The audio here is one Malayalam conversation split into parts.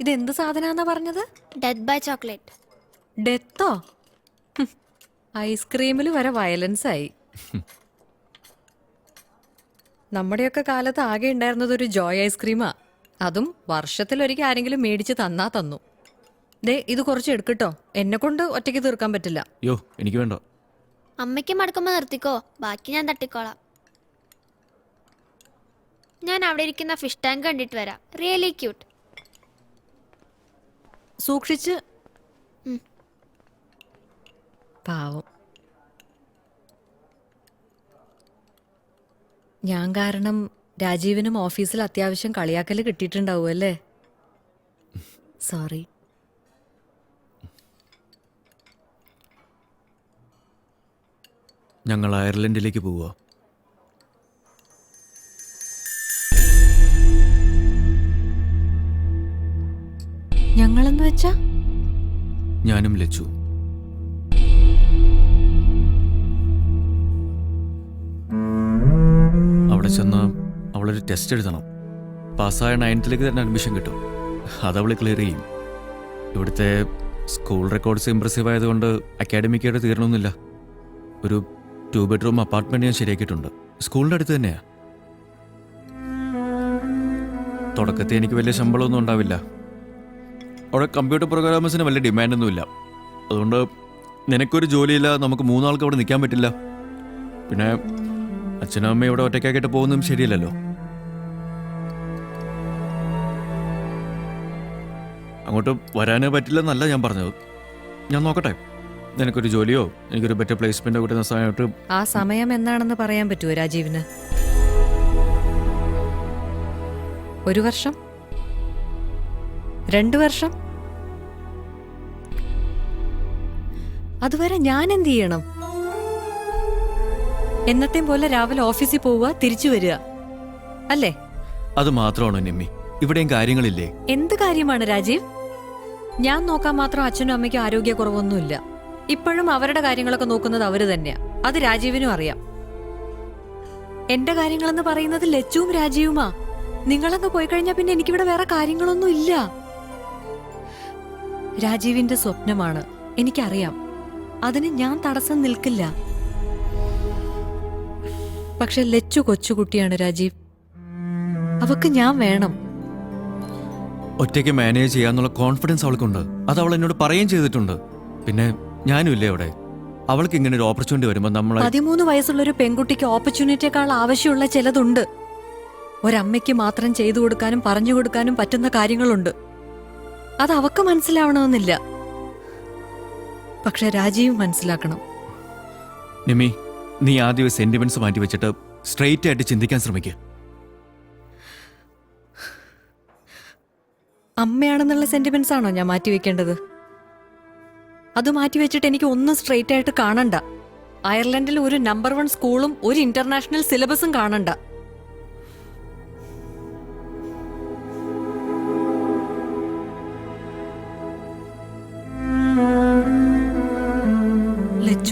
ഇത് എന്ത് സാധനാന്നാ പറഞ്ഞത്? ഡെത്ത് ബൈ ചോക്ലേറ്റ് ഡെത്തോ ഐസ്ക്രീമിൽ വരെ വയലൻസ് ആയി നമ്മുടെയൊക്കെ കാലത്ത് ആകെ ഉണ്ടായിരുന്നത് ഒരു ജോയ് ഐസ്ക്രീമാ. അതും വർഷത്തിലൊരിക്കൽ ആരെങ്കിലും മേടിച്ച് തന്നാ തന്നു. ദേ ഇത് കുറച്ച് എടുക്കട്ടോ. എന്നെ കൊണ്ട് ഒറ്റയ്ക്ക് തീർക്കാൻ പറ്റില്ല. യോ എനിക്ക് വേണ്ട. അമ്മയ്ക്ക് മടക്കുമ്പോ നിർത്തിക്കോ. ബാക്കി ഞാൻ തട്ടിക്കോളാം. ഞാൻ അവിടെ ഇരിക്കുന്ന ഫിഷ് ടാങ്ക് കണ്ടിട്ട് വരാം. റിയലി ക്യൂട്ട് സൂക്ഷിച്ച്. പാവം. ഞാൻ കാരണം രാജീവിനും ഓഫീസിൽ അത്യാവശ്യം കളിയാക്കൽ കിട്ടിയിട്ടുണ്ടാവും അല്ലേ? സോറി ഞങ്ങൾ അയർലൻഡിലേക്ക് പോവുക. ഞാനും ലച്ചു. അവിടെ ചെന്ന് അവളൊരു ടെസ്റ്റ് എഴുതണം. പാസ്സായ നയൻത്തിലേക്ക് തന്നെ അഡ്മിഷൻ കിട്ടും. അത് അവൾ ക്ലിയർ ചെയ്യും. ഇവിടുത്തെ സ്കൂൾ റെക്കോർഡ്സ് ഇമ്പ്രസീവ് ആയതുകൊണ്ട് അക്കാഡമിക്കായിട്ട് തീരണമെന്നില്ല. ഒരു ടു ബെഡ്റൂം അപ്പാർട്ട്മെന്റ് ഞാൻ ശരിയാക്കിയിട്ടുണ്ട്. സ്കൂളിന്റെ അടുത്ത് തന്നെയാ. തുടക്കത്തിൽ എനിക്ക് വലിയ ശമ്പളമൊന്നും ഉണ്ടാവില്ല. അവിടെ കമ്പ്യൂട്ടർ പ്രോഗ്രാമേഴ്സിന് വലിയ ഡിമാൻഡൊന്നുമില്ല അതുകൊണ്ട് നിനക്കൊരു ജോലിയില്ല നമുക്ക് മൂന്നാൾക്ക് അവിടെ നിൽക്കാൻ പറ്റില്ല. പിന്നെ അച്ഛനും അമ്മയും ഇവിടെ ഒറ്റയ്ക്കാക്കിയിട്ട് പോകുന്നതും ശരിയല്ലല്ലോ. അങ്ങോട്ട് വരാനേ പറ്റില്ലെന്നല്ല ഞാൻ പറഞ്ഞത്. ഞാൻ നോക്കട്ടെ. നിനക്കൊരു ജോലിയോ എനിക്കൊരു ബെറ്റർ പ്ലേസ്മെന്റോ കിട്ടുന്ന സമയത്ത് ആ സമയം എന്നാണെന്ന് പറയാൻ പറ്റുമോ രാജീവിന്? ഒരു വർഷം? രണ്ടു വർഷം? അതുവരെ ഞാൻ എന്ത് ചെയ്യണം? എന്നത്തെ പോലെ രാവിലെ ഓഫീസിൽ പോവുക തിരിച്ചു വരിക. അല്ലേ? അത് മാത്രമാണോ നിമ്മി? ഇവിടെയും കാര്യങ്ങളില്ലേ? എന്ത് കാര്യമാണ് രാജീവ്? ഞാൻ നോക്കാൻ മാത്രം അച്ഛനും അമ്മയ്ക്കും ആരോഗ്യക്കുറവൊന്നുമില്ല. ഇപ്പോഴും അവരുടെ കാര്യങ്ങളൊക്കെ നോക്കുന്നത് അവർ തന്നെയാ. അത് രാജീവിനും അറിയാം. എന്റെ കാര്യങ്ങളെന്ന് പറയുന്നത് ലച്ചുവും രാജീവുമാ. നിങ്ങളങ്ങ് പോയി കഴിഞ്ഞാൽ പിന്നെ എനിക്കിവിടെ വേറെ കാര്യങ്ങളൊന്നും ഇല്ല രാജീവിന്റെ സ്വപ്നമാണ്. എനിക്കറിയാം. അതിന് ഞാൻ തടസ്സം നിൽക്കില്ല. പക്ഷെ ലച്ചു കൊച്ചുകുട്ടിയാണ് രാജീവ്. അവക്ക് ഞാൻ വേണം. ഒറ്റയ്ക്ക് മാനേജ് ചെയ്യാന്നുള്ള കോൺഫിഡൻസ് അവൾക്കുണ്ട്. അത് അവൾ എന്നോട് പറയുകയും ചെയ്തിട്ടുണ്ട്. പിന്നെ ഞാനും ഇല്ലേ അവിടെ? അവൾക്ക് ഇങ്ങനെ ഒരു ഓപ്പർച്യൂണിറ്റി വരുമ്പോൾ നമ്മൾ പതിമൂന്ന് വയസ്സുള്ള ഒരു പെൺകുട്ടിക്ക് ഓപ്പർച്യൂണിറ്റിയേക്കാൾ ആവശ്യമുള്ള ചിലതുണ്ട്. ഒരമ്മയ്ക്ക് മാത്രം ചെയ്തു കൊടുക്കാനും പറഞ്ഞു കൊടുക്കാനും പറ്റുന്ന കാര്യങ്ങളുണ്ട്. അത് അവക്ക് മനസ്സിലാവണമെന്നില്ല. പക്ഷെ രാജീവ് മനസ്സിലാക്കണം. നിമി നീ ആദ്യം സെന്റിമെന്റ്സ് മാറ്റി വെച്ചിട്ട് സ്ട്രെയിറ്റ് ആയിട്ട് ചിന്തിക്കാൻ ശ്രമിക്കുക അമ്മയാണെന്നുള്ള സെന്റിമെന്റ്സ് ആണോ ഞാൻ മാറ്റി വെക്കേണ്ടത്? അത് മാറ്റിവെച്ചിട്ട് എനിക്ക് ഒന്നും സ്ട്രെയിറ്റ് ആയിട്ട് കാണണ്ട. അയർലൻഡിൽ ഒരു നമ്പർ വൺ സ്കൂളും ഒരു ഇന്റർനാഷണൽ സിലബസും കാണണ്ട.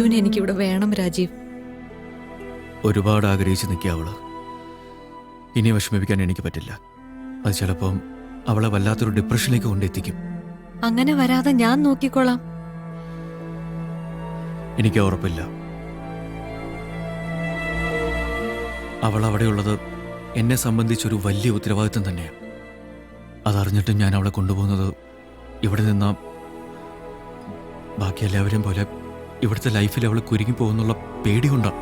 ലച്ചുവിനെ എനിക്കിവിടെ വേണം രാജീവ്. ഒരുപാട് ആഗ്രഹിച്ച് നിൽക്കുക അവൾ. ഇനി വിഷമിപ്പിക്കാൻ എനിക്ക് പറ്റില്ല. അത് ചിലപ്പം അവളെ വല്ലാത്തൊരു ഡിപ്രഷനിലേക്ക് കൊണ്ടെത്തിക്കും. അങ്ങനെ വരാതെ ഞാൻ നോക്കിക്കോളാം. എനിക്ക് ഉറപ്പില്ല. അവൾ അവിടെയുള്ളത് എന്നെ സംബന്ധിച്ചൊരു വലിയ ഉത്തരവാദിത്വം തന്നെയാണ്. അതറിഞ്ഞിട്ടും ഞാൻ അവളെ കൊണ്ടുപോകുന്നത് ഇവിടെ നിന്ന. ബാക്കി എല്ലാവരെയും പോലെ ഇവിടുത്തെ ലൈഫിൽ അവൾ കുരുങ്ങിപ്പോകുന്നുള്ള പേടി കൊണ്ടാണ്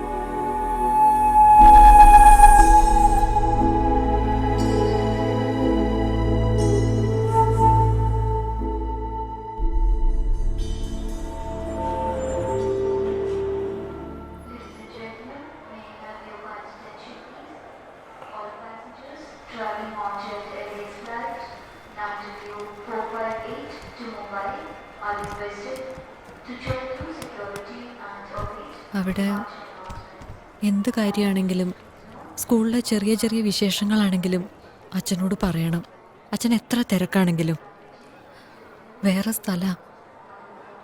Thank you. അവിടെ എന്ത് കാര്യമാണെങ്കിലും സ്കൂളിലെ ചെറിയ ചെറിയ വിശേഷങ്ങളാണെങ്കിലും അച്ഛനോട് പറയണം. അച്ഛൻ എത്ര തിരക്കാണെങ്കിലും. വേറെ സ്ഥല.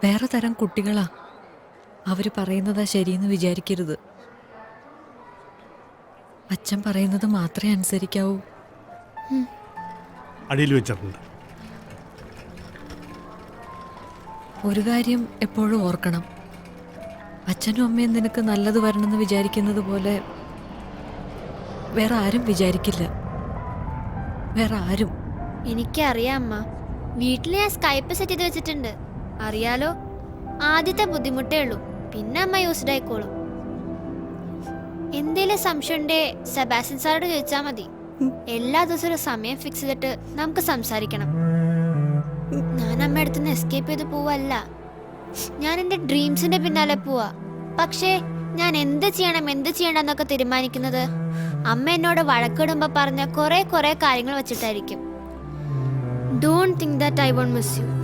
വേറെ തരം കുട്ടികളാ. അവർ പറയുന്നതാ ശരിയെന്ന് വിചാരിക്കരുത്. അച്ഛൻ പറയുന്നത് മാത്രമേ അനുസരിക്കാവൂ. അടിയിൽ വെച്ചിട്ടുണ്ട്. ഒരു കാര്യം എപ്പോഴും ഓർക്കണം. അച്ഛനും അമ്മയും നിനക്ക് നല്ലത് വരണമെന്ന് വിചാരിക്കുന്നത് പോലെ വേറെ ആരും വിചാരിക്കില്ല. വേറെ ആരും. എനിക്കറിയാം അമ്മ. വീട്ടിൽ ഞാൻ സ്കൈപ്പ് സെറ്റ് ചെയ്ത് വെച്ചിട്ടുണ്ട്. അറിയാലോ? ആദ്യത്തെ ബുദ്ധിമുട്ടേ ഉള്ളൂ. പിന്നെ അമ്മ യൂസ്ഡ് ആയിക്കോളും. എന്തേലും സംശയം ഉണ്ടേ സെബാസ്റ്റ്യൻ സാറോട് ചോദിച്ചാൽ മതി. എല്ലാ ദിവസവും ഒരു സമയം ഫിക്സ് ചെയ്തിട്ട് നമുക്ക് സംസാരിക്കണം. ഞാൻ അമ്മ അടുത്തുനിന്ന് എസ്കേപ്പ് ചെയ്ത് പോവല്ല. ഞാൻ എന്റെ ഡ്രീംസിന്റെ പിന്നാലെ പോവാ. പക്ഷേ ഞാൻ എന്ത് ചെയ്യണം എന്ത് ചെയ്യണം എന്നൊക്കെ തീരുമാനിക്കുന്നത് അമ്മ എന്നോട് വഴക്കിടുമ്പോ പറഞ്ഞ കുറെ കുറെ കാര്യങ്ങൾ വെച്ചിട്ടായിരിക്കും. Don't think that I won't miss you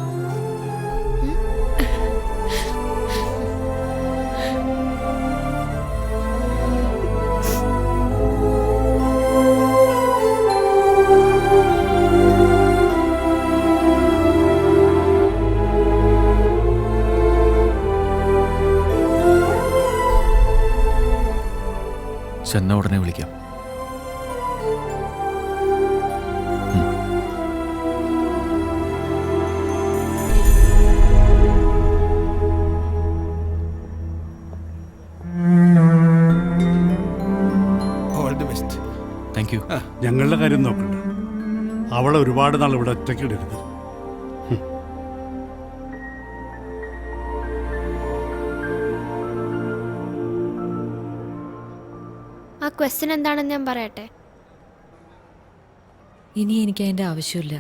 ചെന്ന ഉടനെ വിളിക്കാം. ഞങ്ങളുടെ കാര്യം നോക്കണ്ട. അവളെ ഒരുപാട് നാൾ ഇവിടെ ഒറ്റയ്ക്ക് ക്വസ്റ്റ്യൻ എന്താണെന്ന് ഞാൻ പറയട്ടെ ഇനി എനിക്ക് അതിന്റെ ആവശ്യമില്ല.